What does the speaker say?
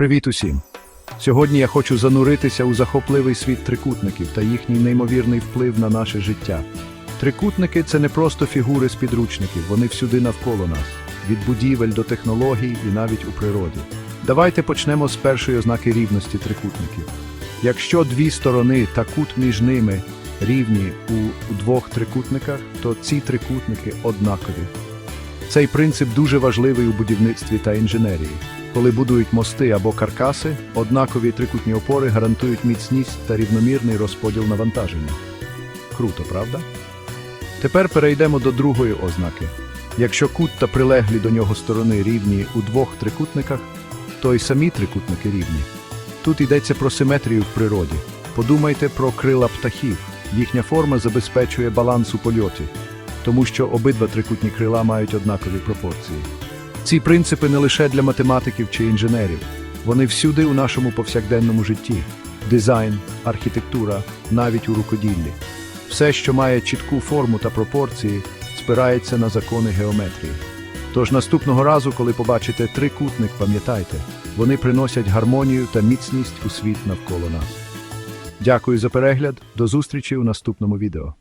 Привіт усім! Сьогодні я хочу зануритися у захопливий світ трикутників та їхній неймовірний вплив на наше життя. Трикутники це не просто фігури з підручників, вони всюди навколо нас, від будівель до технологій і навіть у природі. Давайте почнемо з першої ознаки рівності трикутників. Якщо дві сторони та кут між ними рівні у, у двох трикутниках, то ці трикутники однакові. Цей принцип дуже важливий у будівництві та інженерії. Коли будують мости або каркаси, однакові трикутні опори гарантують міцність та рівномірний розподіл навантаження. Круто, правда? Тепер перейдемо до другої ознаки. Якщо кут та прилеглі до нього сторони рівні у двох трикутниках, то й самі трикутники рівні. Тут йдеться про симетрію в природі. Подумайте про крила птахів. Їхня форма забезпечує баланс у польоті, тому що обидва трикутні крила мають однакові пропорції. Ці принципи не лише для математиків чи інженерів, вони всюди у нашому повсякденному житті: дизайн, архітектура, навіть у рукоділлі. Все, що має чітку форму та пропорції, спирається на закони геометрії. Тож наступного разу, коли побачите трикутник, пам'ятайте, вони приносять гармонію та міцність у світ навколо нас. Дякую за перегляд, до зустрічі у наступному відео.